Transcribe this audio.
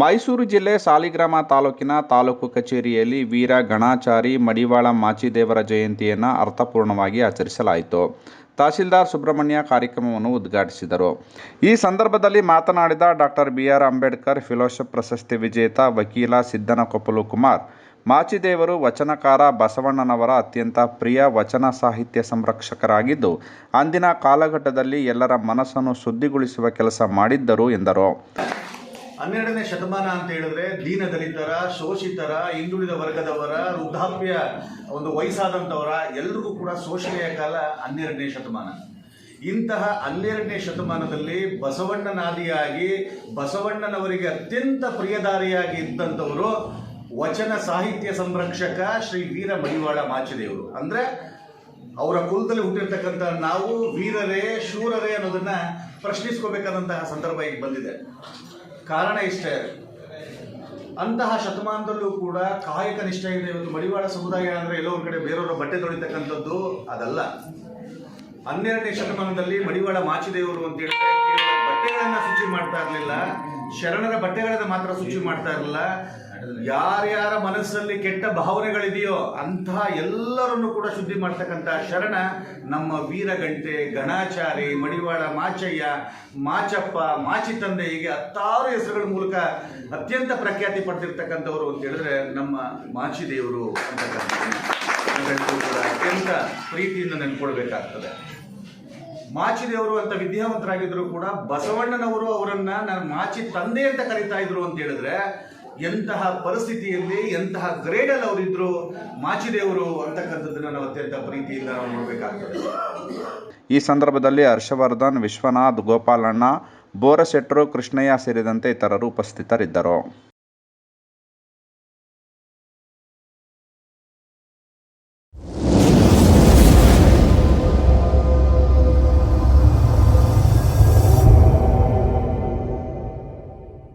ಮೈಸೂರು ಜಿಲ್ಲೆ ಸಾಲಿಗ್ರಾಮ ತಾಲೂಕಿನ ತಾಲೂಕು ಕಚೇರಿಯಲ್ಲಿ ವೀರ ಗಣಾಚಾರಿ ಮಡಿವಾಳ ಮಾಚಿದೇವರ ಜಯಂತಿಯನ್ನು ಅರ್ಥಪೂರ್ಣವಾಗಿ ಆಚರಿಸಲಾಯಿತು. ತಹಸೀಲ್ದಾರ್ ಸುಬ್ರಹ್ಮಣ್ಯ ಕಾರ್ಯಕ್ರಮವನ್ನು ಉದ್ಘಾಟಿಸಿದರು. ಈ ಸಂದರ್ಭದಲ್ಲಿ ಮಾತನಾಡಿದ doctor B R Ambedkar, fellowship ಪ್ರಶಸ್ತಿ ವಿಜೇತ ವಕೀಲ ಸಿದ್ದನಕೊಪ್ಪಲು ಕುಮಾರ್, ಮಾಚಿದೇವರು ವಚನಕಾರ ಬಸವಣ್ಣನವರ ಅತ್ಯಂತ ಪ್ರಿಯ ವಚನ ಸಾಹಿತ್ಯ ಸಂರಕ್ಷಕರಾಗಿದ್ದು, ಅಂದಿನ ಕಾಲಘಟ್ಟದಲ್ಲಿ ಎಲ್ಲರ ಮನಸ್ಸನ್ನು ಶುದ್ಧಿಗೊಳಿಸುವ ಕೆಲಸ ಮಾಡಿದ್ದರು ಎಂದರು. ಹನ್ನೆರಡನೇ ಶತಮಾನ ಅಂತ ಹೇಳಿದ್ರೆ ದೀನ ದಲಿತರ, ಶೋಷಿತರ, ಹಿಂದುಳಿದ ವರ್ಗದವರ, ವೃದ್ಧಾಪ್ಯ ಒಂದು ವಯಸ್ಸಾದಂಥವರ ಎಲ್ರಿಗೂ ಕೂಡ ಶೋಷಣೆಯ ಕಾಲ ಹನ್ನೆರಡನೇ ಶತಮಾನ. ಇಂತಹ ಹನ್ನೆರಡನೇ ಶತಮಾನದಲ್ಲಿ ಬಸವಣ್ಣನಾದಿಯಾಗಿ ಬಸವಣ್ಣನವರಿಗೆ ಅತ್ಯಂತ ಪ್ರಿಯದಾರಿಯಾಗಿ ಇದ್ದಂಥವರು ವಚನ ಸಾಹಿತ್ಯ ಸಂರಕ್ಷಕ ಶ್ರೀ ವೀರ ಮಡಿವಾಳ ಮಾಚಿದೇವರು. ಅಂದ್ರೆ ಅವರ ಕುಲದಲ್ಲಿ ಹುಟ್ಟಿರ್ತಕ್ಕಂಥ ನಾವು ವೀರರೇ ಶೂರರೇ ಅನ್ನೋದನ್ನ ಪ್ರಶ್ನಿಸ್ಕೋಬೇಕಾದಂತಹ ಸಂದರ್ಭ ಈಗ ಬಂದಿದೆ. ಕಾರಣ ಇಷ್ಟೇ. ಅಂತಹ ಶತಮಾನದಲ್ಲೂ ಕೂಡ ಕಾಯಕ ಇದೆ. ಇವತ್ತು ಮಡಿವಾಳ ಸಮುದಾಯ ಅಂದ್ರೆ ಎಲ್ಲೋ ಒಂದ್ ಕಡೆ ಬೇರೆಯವರ ಬಟ್ಟೆ ತೊಳಿತಕ್ಕಂಥದ್ದು ಅದಲ್ಲ. ಹನ್ನೆರಡನೇ ಶತಮಾನದಲ್ಲಿ ಮಡಿವಾಳ ಮಾಚಿದೇವರು ಅಂತ ಹೇಳಿದ್ರೆ ಬಟ್ಟೆಗಳನ್ನ ಶುಚಿ ಮಾಡ್ತಾ ಇರಲಿಲ್ಲ. ಶರಣರ ಬಟ್ಟೆಗಳನ್ನ ಮಾತ್ರ ಶುಚಿ ಮಾಡ್ತಾ ಇರಲಿಲ್ಲ. ಯಾರ್ಯಾರ ಮನಸ್ಸಲ್ಲಿ ಕೆಟ್ಟ ಭಾವನೆಗಳಿದೆಯೋ ಅಂತಹ ಎಲ್ಲರನ್ನು ಕೂಡ ಶುದ್ಧಿ ಮಾಡ್ತಕ್ಕಂಥ ಶರಣ ನಮ್ಮ ವೀರಗಂಟೆ, ಗಣಾಚಾರಿ, ಮಡಿವಾಳ, ಮಾಚಯ್ಯ, ಮಾಚಪ್ಪ, ಮಾಚಿ ತಂದೆ ಹೀಗೆ ಹತ್ತಾರು ಹೆಸರುಗಳ ಮೂಲಕ ಅತ್ಯಂತ ಪ್ರಖ್ಯಾತಿ ಪಡೆದಿರ್ತಕ್ಕಂಥವ್ರು ಅಂತ ಹೇಳಿದ್ರೆ ನಮ್ಮ ಮಾಚಿದೇವರು ಅಂತಕ್ಕಂಥ ನಾವೆಲ್ಲರೂ ಕೂಡ ಅತ್ಯಂತ ಪ್ರೀತಿಯಿಂದ ನೆನ್ಕೊಳ್ಬೇಕಾಗ್ತದೆ ಮಾಚಿದೇವರು ಅಂತ ವಿದ್ಯಾವಂತರಾಗಿದ್ರು ಕೂಡ ಬಸವಣ್ಣನವರು ಅವರನ್ನ ನಾನು ಮಾಚಿ ತಂದೆ ಅಂತ ಕರಿತಾ ಇದ್ರು ಅಂತ ಹೇಳಿದ್ರೆ, ಎಂತಹ ಪರಿಸ್ಥಿತಿಯಲ್ಲಿ, ಎಂತಹ ಗ್ರೇಡಲ್ಲಿ ಅವರಿದ್ರು ಮಾಚಿದೇವರು ಅಂತಕ್ಕಂಥದ್ದನ್ನ ನಾವು ಅತ್ಯಂತ ಪ್ರೀತಿಯಿಂದ ನಾವು ನೋಡ್ಬೇಕಾಗ್ತದೆ. ಈ ಸಂದರ್ಭದಲ್ಲಿ ಹರ್ಷವರ್ಧನ್, ವಿಶ್ವನಾಥ್, ಗೋಪಾಲಣ್ಣ ಬೋರಶೆಟ್ಟರು ಕೃಷ್ಣಯ್ಯ ಸೇರಿದಂತೆ ಇತರರು ಉಪಸ್ಥಿತರಿದ್ದರು.